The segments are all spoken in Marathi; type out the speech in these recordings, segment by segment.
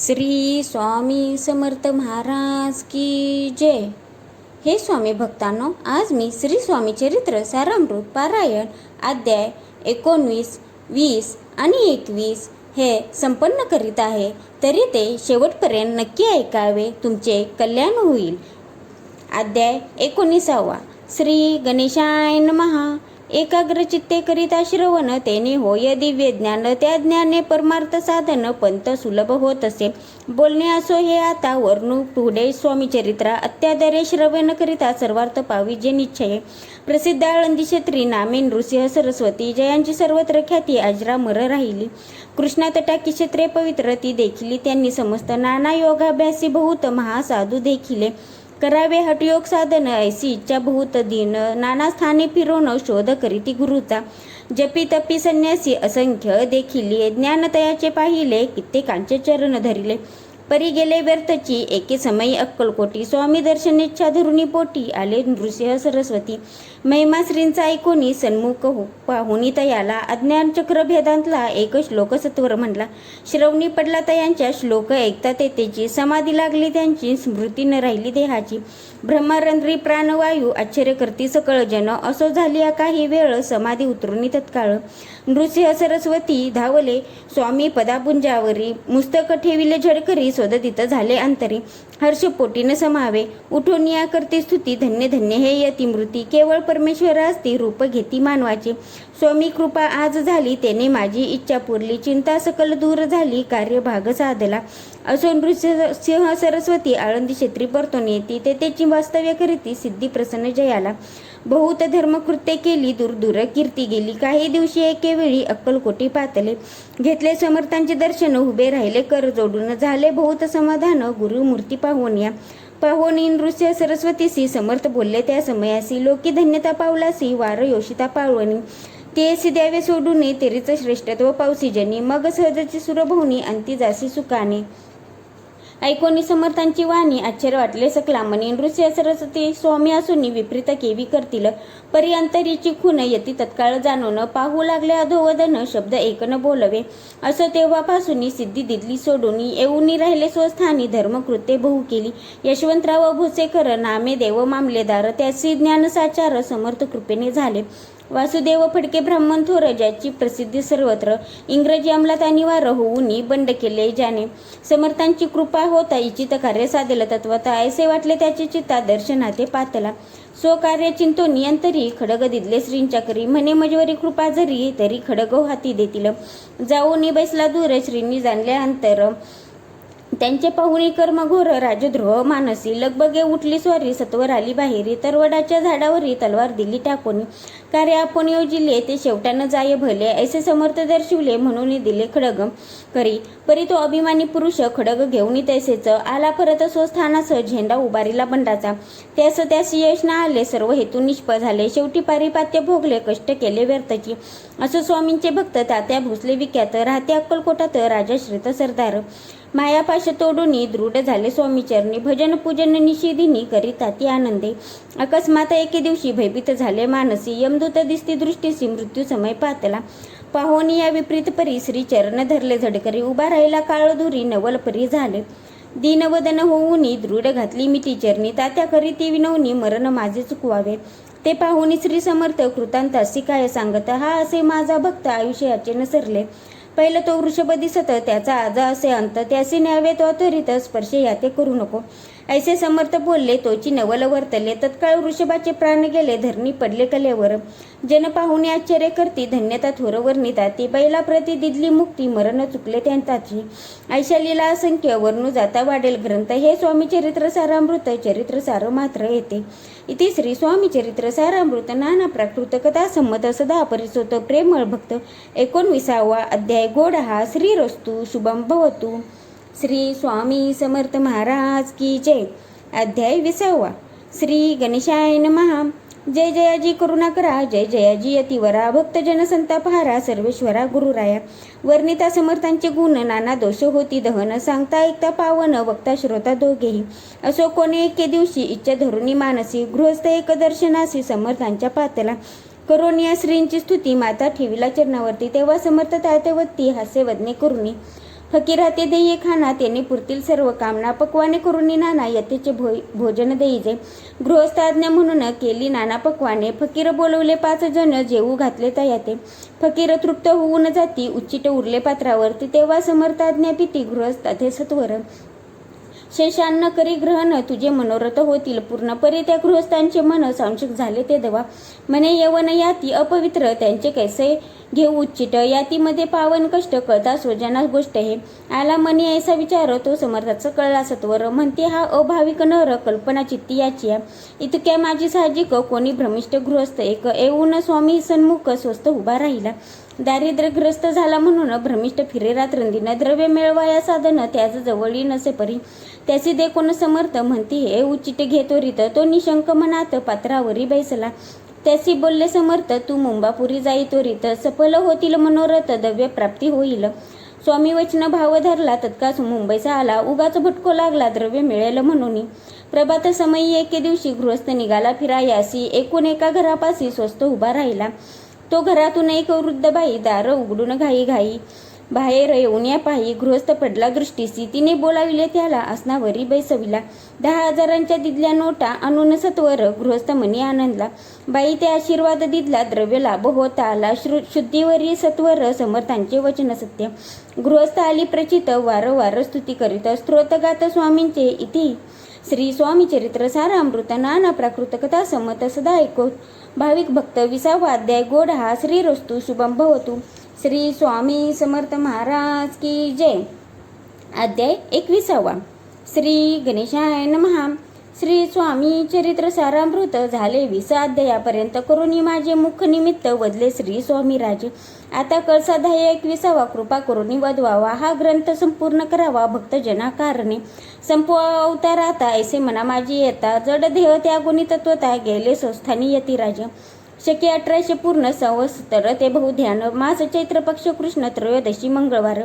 श्री स्वामी समर्थ महाराज की जय. हे स्वामी भक्तांनो आज मी श्री स्वामी चरित्र सारामृत पारायण अध्याय एकोणवीस वीस आणि एकवीस हे संपन्न करीत आहे. तरी ते शेवटपर्यंत नक्की ऐकावे तुमचे कल्याण होईल. अध्याय एकोणीसावा. श्री गणेशाय नमहा एकाग्र चित्ते करिता श्रवण तेने होय दिव्य ज्ञान त्या ज्ञाने परमार्थ साधन पंत सुलभ होत असे. बोलणे असो हे आता वर्णू पुढे स्वामी चरित्रा अत्यादरे श्रवण करिता सर्वार्थ पावी जे निश्चय प्रसिद्ध आळंदी क्षेत्री नामे नृसिंह सरस्वती जयांची सर्वत्र ख्याती अजरामर राहिली. कृष्णा तटाकी क्षेत्रे पवित्र ती देखिली त्यांनी समस्त नाना योगाभ्यासी बहुत महासाधू देखिले. करावे हटयोग साधन ऐसी इच्छा बहुत दिन. नाना स्थाने फिरवण शोध करीती गुरुचा. जपी तपी संन्यासी असंख्य देखिले. ज्ञानतयाचे पाहिले कित्येकांचे चरण धरिले. परी गेले व्यर्थची एके समयी अक्कलकोटी स्वामी दर्शनेच्छा धरुणी पोटी आले नृसिंह सरस्वती. महिमा श्रींचा ऐकोनी सन्मुख हो पाहुनी तयाला अज्ञान चक्र भेदांतला एक श्लोक सत्वर म्हणला. श्रवणी पडला तयांच्या श्लोक ऐकता तेतेची. समाधी लागली त्यांची स्मृती न राहिली देहाची. ब्रह्मरंद्री प्राणवायू आश्चर्य करती सकळ जन. असो झाली काही वेळ समाधी उतरुनी तत्काळ. नृसिंह सरस्वती धावले. स्वामी पदापुंजावरी मुस्तक ठेविले झडकरी. सोदतीत झाले अंतरी. हर्षपोटीनं समावे. उठून या करते स्तुती. धन्य धन्य हे यती मृती. केवळ परमेश्वर ती रूप घेती मानवाची. स्वामी कृपा आज झाली त्याने माझी इच्छा पुरली. चिंता सकल दूर झाली कार्य भाग साधला. असो सिंह सरस्वती आळंदी क्षेत्री परतून येती. ते त्याची वास्तव्य करीती सिद्धी प्रसन्न जयाला. बहुत धर्मकृत्य केली दूर दूर कीर्ती गेली. काही दिवशी एके वेळी अक्कलकोटी पातले घेतले. समर्थांचे दर्शन उभे राहिले. कर जोडून झाले. बहुत समाधान गुरुमूर्ती पाहून या. पाहोनी नृत्य सरस्वतीसी समर्थ बोलले त्या समयासी लोकी धन्यता पावलासी वार योषिता पावणी ते द्यावे सोडून तेरीचं श्रेष्ठत्व पावसी जनी. मग सहजची सुरभवनी अंती जासी सुखाने ऐकोनी समर्थांची वाणी आश्चर्य वाटले सकला. मनी नृत्य सरस्वती स्वामी असून विपरीत केवी करतील. परी अंतरीची खून यती तत्काळ जाणून पाहू लागले अधोवदन शब्द एकन बोलवे. असं तेव्हापासून सिद्धी दिदली सोडून येऊनी राहिले स्वस्थानी. धर्मकृत्ये बहु केली. यशवंतराव भुसेकर नामे देव मामलेदार. त्यासी ज्ञानसाचार समर्थ कृपेने झाले. वासुदेव फडके ब्राह्मण थोरजाची प्रसिद्धी सर्वत्र इंग्रजी अंमलात अनिवार्य होऊन बंड केले ज्याने समर्थांची कृपा होता इचित कार्य साधेल. तत्वता ऐसे वाटले त्याचे चित्ता दर्शनाते पातला. स्वकार्य चिंतो नियंतरी खडग दिदले. श्रींच्या करी म्हणे मजवरी कृपा जरी तरी खडग हाती देतील. जाऊनी बैसला दूर श्रींनी जाणले अंतर. त्यांचे पाहुणी कर्मघोर राजद्रोह मानसी लगबगे उठली स्वारी सत्वर आली बाहेरी तरवडाच्या झाडावरी तलवार दिली टाकून कार्य आपण योजिले ते शेवटानं जाय भले ऐसे समर्थ दर्शविले म्हणून दिले खडग. करी परी तो अभिमानी पुरुष खडग घेऊन तैसेच आला परत स्वस्थानास झेंडा उभारीला बंडाचा. त्यास त्यास यश ना आले सर्व हेतू निष्फळ झाले शेवटी पारिपात्य भोगले कष्ट केले व्यर्थची. असं स्वामींचे भक्त तात्या भोसले विख्यात राहते अक्कलकोटात राजा श्रीत सरदार. मायापाश तोडूनी दृढ झाले स्वामीचरणी. भजन पूजन निषेधिनी करीता ती आनंदे. अकस्मात एके दिवशी भयभीत झाले मानसी. यमदूत दिसती दृष्टीसी मृत्यू समय पातला. पाहोनी या विपरीत परी श्री चरण धरले झडकरी. उभा राहिला काळधुरी नवलपरी झाले. दीनवदन होऊनी दृढ घातली मिठी चरणी. तात्या करी ती विनवनी मरण माझे चुकवावे. ते पाहुनी श्री समर्थ कृतांतासी काय सांगत हा असे माझा भक्त आयुष्याचे नसरले पहिलं तो वृषभ दिसत त्याचा आजा असे अंत त्याचे न्यावे तो त्वरित स्पर्श याते करू नको. ऐसे समर्थ बोलले तोची नवल वर्तले तत्काळ वृषभाचे प्राण गेले धरणी पडले कलेवर. जन पाहुणे आश्चर्य करती धन्यता थोरवर निताती बैला प्रति दिदली मुक्ती मरण चुकले त्यांताची. ऐशालीला असंख्य वर्णू जाता वाढेल ग्रंथ. हे स्वामी चरित्र सारामृत चरित्र सार मात्र येते. इथे श्री स्वामी चरित्र सारामृत नाना प्राकृत कथा संमत सदा परिचोत प्रेमळ भक्त एकोणविसावा अध्याय गोड हा श्री रस्तु शुभम भवतु. श्री स्वामी समर्थ महाराज की जय. अध्याय विसावा. श्री गणेशाय नमहा जय जयाजी करुणा करा जय जयाजी यतिवरा भक्तजन संतापहारा सर्वेश्वरा गुरुराया. वर्णिता समर्थांचे गुण नाना दोष होती दहन सांगता ऐकता पावन वक्ता श्रोता दोघेही. असो कोणी एके दिवशी इच्छा धरुणी मानसी गृहस्थ एक दर्शनासी समर्थांच्या पातला. करोनिया या श्रींची स्तुती माता ठेवीला चरणावरती तेव्हा समर्थ ताळतेवती हास्य वदने करुणी फकीरा ते देई खाना त्यांनी पुरतील सर्व कामना. पक्वाने करून नाना यथेचे भो भोजन देईजे गृहस्थाज्ञ म्हणून केली नाना पक्वाने. फकीर बोलवले पाच जण जेवू घातले तयाते फकीर तृप्त होऊन जाती उच्चिट उरले पात्रावरती तेव्हा समर्थाज्ञा पिती गृहस्थ सत्वर शेषान्न करी ग्रहण तुझे मनोरथ होतील. पूर्णपरी त्या गृहस्थांचे मन सांशिक झाले ते दवा. मने यवन याती अपवित्र त्यांचे कैसे घेऊ? उच्चिट यातीमध्ये पावन कष्ट कळता स्वजना गोष्ट हे. आला मनी ऐसा विचार तो समर्थाचा कळला सत्वर म्हणते हा अभाविक नर कल्पना चित्ती याची इतक्या माझी साहजिक कोणी भ्रमिष्ट गृहस्थ एक. येऊन स्वामी सन्मुख स्वस्त उभा राहिला. दारिद्र्यग्रस्त झाला म्हणून भ्रमिष्ट फिरेरात रंदीनं द्रव्य मिळवाया साधनं त्याच जवळी नसे परी. त्याची दे कोण समर्थ? म्हणती हे उचित घेतो रीत. तो निशंक मनात पात्रावरी बैसला. त्याशी बोलले समर्थ तू मुंबापुरी जाई तो रीत. सफल होतील मनोरथ दव्य प्राप्ती होईल. स्वामी वचन भाव धरला तत्काच मुंबईचा आला. उगाच भटको लागला द्रव्य मिळेल म्हणून. प्रभात समयी एके दिवशी गृहस्थ निघाला फिरायासी. एकूण एका घरापाशी स्वस्त उभा राहिला. तो घरातून एक वृद्ध बाई दार उघडून घाई घाई बाहेर येऊन या पायी गृहस्थ पडला दृष्टीसी. तिने बोलाविले त्याला आसनावरी बैसविला दहा हजारांच्या दिदल्या नोटा आणून सत्वर. गृहस्थ मनी आनंदला बाई ते आशीर्वाद दिदला द्रव्य लाभ होता. आला श्रु शुद्धीवरी सत्वर समर्थांचे वचन सत्य. गृहस्थ आली प्रचित वारंवार स्तुती करीत स्त्रोतगात स्वामींचे इति श्री स्वामी चरित्र सारामृत नाना प्राकृत कथा समत सदा ऐको भाविक भक्त विसावा अध्याय गोड हा श्री रस्तु शुभम भवतु. श्री स्वामी समर्थ महाराज की जय. अध्याय एकविसावा. श्री गणेशाय नमहा श्री स्वामी चरित्र सारामृत झाले विसा अध्यायापर्यंत करून माझे मुख निमित्त वदले श्री स्वामी राजे. आता कळसाधाय एकविसावा कृपा करून वधवावा हा ग्रंथ संपूर्ण करावा भक्तजना कारणे संपवा अवतार आता ऐसे मना माझी येता. जड देव त्या गुणी तत्वता गेले संस्थानी यती राजा शके अठराशे पूर्ण संवत्सर ते बहुध्यान. मास चैत्र पक्ष कृष्ण त्रयोदशी मंगळवार.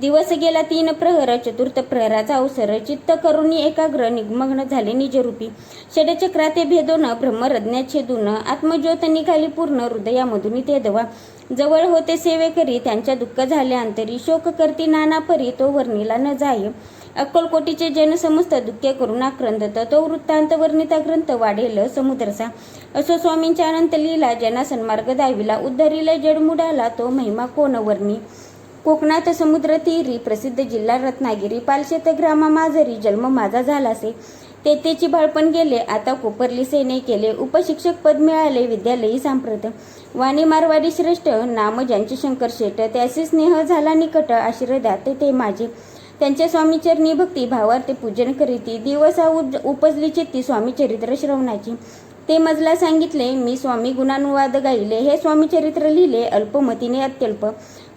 दिवस गेला तीन प्रहर चतुर्थ प्रहराचा अवसर. चित्त करुणी एकाग्र निगमग्न झाले निजरूपी. षडचक्रा ते भेदोन ब्रह्मरज्ञा छेदून आत्मज्योत निघाली पूर्ण हृदयामधून ते दवा. जवळ होते सेवे करी त्यांच्या दुःख झाल्या अंतरी. शोक करती नाना परी तो वर्णीला न जाय. अक्कलकोटीचे जन समस्त दुःखे करून आक्रंदत तो वृत्तांत वर्णिता ग्रंथ वाढेल समुद्रसा. असो स्वामींच्या अनंत लिहिला जना सन्मार्ग दाविला उद्धरीला जडमुडाला तो महिमा कोण वर्णी? कोकणात समुद्र तिरी प्रसिद्ध जिल्हा रत्नागिरी पालशेत ग्रामा माजरी जन्म माझा झालासे. तेथेची बाळपण गेले आता कोपरली सेने केले उपशिक्षक पद मिळाले विद्यालयी सांप्रत. वाणी मारवाडी श्रेष्ठ नाम ज्यांचे शंकर शेट त्याचे स्नेह झाला निकट आश्रय दात ते माझे. त्यांच्या स्वामीचरणी भक्ती भावार्थे पूजन करीती दिवस उपजली चित्ती स्वामी चरित्र श्रवणाची. ते मजला सांगितले मी स्वामी गुणानुवाद गायले हे स्वामी चरित्र लिहिले अल्पमतीने अत्यल्प.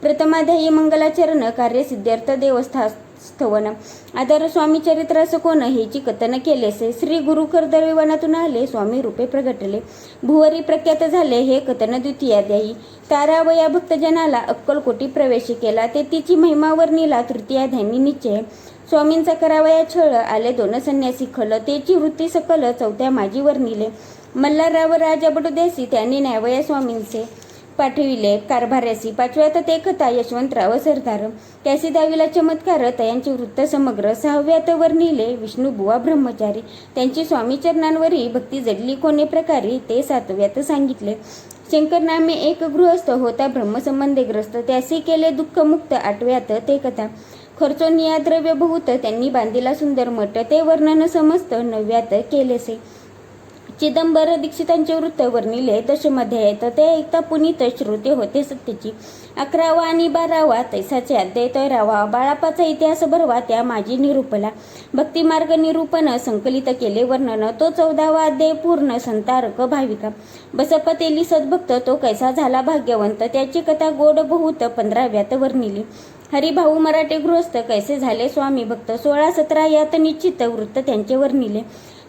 प्रथमाध्यायी मंगलाचरण कार्य सिद्धार्थ देवस्था स्थवन आदर स्वामी चरित्र असं कोण हेची कथन केलेसे श्री गुरुकर दरविवनातून आले स्वामी रूपे प्रगटले. भुवरी प्रख्यात झाले हे कथन द्वितीयाध्यायी तारावया भक्तजनाला अक्कलकोटी प्रवेश केला. ते तिची महिमावर तृतीया तृतीयाध्यायी निश्चय. स्वामींचा करावया छळ आले दोन संन्यासी खल. तेची वृत्ती सकल चौथ्या माजीवर निले मल्हारराव राजा बडोद्यासी त्यांनी न्यावया स्वामींचे. पाठविले. कारभार्यासी पाचव्यात ते कथा यशवंतराव सरदार. त्यासी दहावीला चमत्कार तयांचे वृत्त समग्र. सहाव्यात वर्णिले विष्णुबुवा ब्रह्मचारी. त्यांची स्वामी चरणांवरी भक्ती जडली कोणे प्रकारे ते सातव्यात सांगितले. शंकर नामे एक गृहस्थ होता ब्रह्मसंबंधे ग्रस्त त्यासी केले दुःखमुक्त आठव्यात ते कथा खर्चो नियाद्रव्य बहुत त्यांनी बांधिला सुंदर मठ ते वर्णन समस्त नव्यात केलेसे. चिदंबर दीक्षितांचे वृत्त वर्णिले दशमध्ये ते ऐकता पुनीत श्रोते होते सत्यची अकरावा आणि बारावा तैसाचे अध्याय रावा बाळापाचा इतिहास भरवा त्या माझी निरूपला. भक्तिमार्ग निरूपण संकलित केले वर्णन. तो चौदावा अध्याय पूर्ण संतारक भाविका. बसपतेली सद्भक्त तो कैसा झाला भाग्यवंत? त्याची कथा गोड बहुत पंधराव्यात वर्णिली. हरिभाऊ मराठे गृहस्थ कैसे झाले स्वामी भक्त? सोळा सतरा यात निश्चित वृत्त त्यांचे वर्णिले.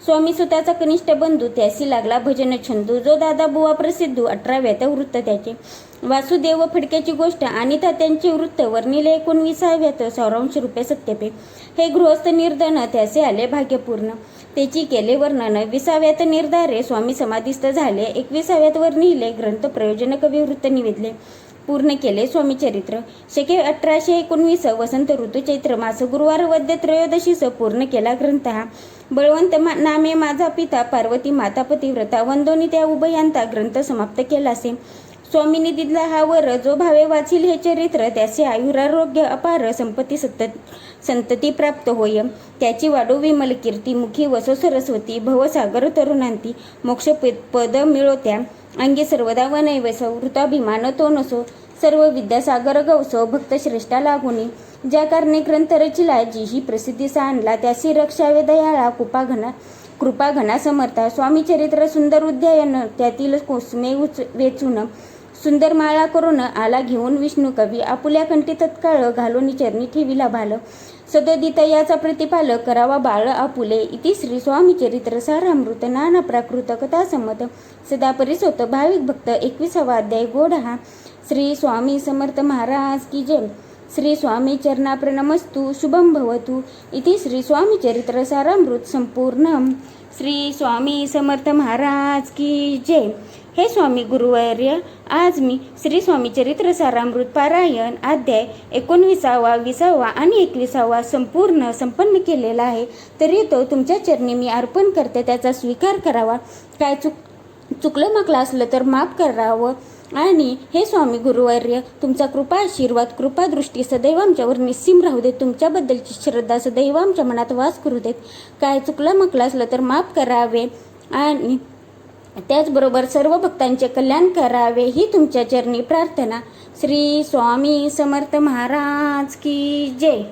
स्वामी सुताचा कनिष्ठ बंधू त्यासी लागला भजन छंदू. जो दादा बुवा प्रसिद्ध अठराव्यात वृत्त त्याचे. वासुदेव फडक्याची गोष्ट आणि त्यांचे वृत्त वर्णिले एकोणविसाव्यात सौरांश रुपये सत्यपे. हे गृहस्थ निर्धन त्याचे आले भाग्यपूर्ण. त्याची केले वर्णन. विसाव्यात निर्धारे स्वामी समाधिस्थ झाले. एकविसाव्यात वर्णिले ग्रंथ प्रयोजन कवी वृत्त निवेदले. पूर्ण केले. स्वामीचरित्र शके अठराशे एकोणवीस वसंत ऋतू चैत्र मास. गुरुवार वद्य त्रयोदशीस पूर्ण केला ग्रंथ. हा बळवंत मा- नामे माझा पिता पार्वती माता पतिव्रता वंदोनी त्या उभयांता ग्रंथ समाप्त केला असे स्वामीने दिला हा वर. जो भावे वाचील हे चरित्र त्याचे आयुरारोग्य अपार संपत्ती सत संतती प्राप्त होय. त्याची वाडो विमल कीर्ती मुखी वसो सरस्वती भवसागर तरुणांती. मोक्ष पद मिळवत्या अंगी सर्वदा वनैवसो वृताभिमान तो नसो. सर्व विद्यासागर गवसो भक्त श्रेष्ठा लागुनी. ज्या कारणे ग्रंथ रचिला जी ही प्रसिद्धीसा आणला त्यासी रक्षावे दयाळा कृपा घना कृपा घना समर्था स्वामी चरित्र सुंदर उद्यायन त्यातील कोसमे उच वेचून. सुंदर माळा करून आला घेऊन विष्णू कवी आपुल्या कंठी तत्काळ घालून चरणी ठेविला भाल. सदोदित याचा प्रतिपाल करावा बाळ आपुले. इति श्री स्वामी चरित्र सारामृत. नाना प्राकृत कथा संमत. सदा परिसोत भाविक भक्त. एकविसावा अध्याय गोड हा. श्री स्वामी समर्थ महाराज की जय. श्री स्वामी चरणाप्रणमस्तु शुभम भवतु. इति श्री स्वामी चरित्र सारामृत संपूर्ण श्री स्वामी समर्थ महाराज की जय. हे स्वामी गुरुवर्य आज मी श्री स्वामी चरित्र सारामृत पारायण अध्याय एकोणविसावा विसावा आणि एकविसावा संपूर्ण संपन्न केलेला आहे. तरी तो तुमच्या चरणी मी अर्पण करते त्याचा स्वीकार करावा. काय चुक चुकलं मागलं असलं तर माफ करावं. आणि हे स्वामी गुरुवर्य तुमचा कृपा आशीर्वाद कृपादृष्टी सदैव आमच्यावर निस्सीम राहू देत. तुमच्याबद्दलची श्रद्धा सदैव आमच्या मनात वास करू देत. काय चुकलं मकलं असलं तर माफ करावे. आणि त्याचबरोबर सर्व भक्तांचे कल्याण करावे ही तुमच्या चरणी प्रार्थना. श्री स्वामी समर्थ महाराज की जय.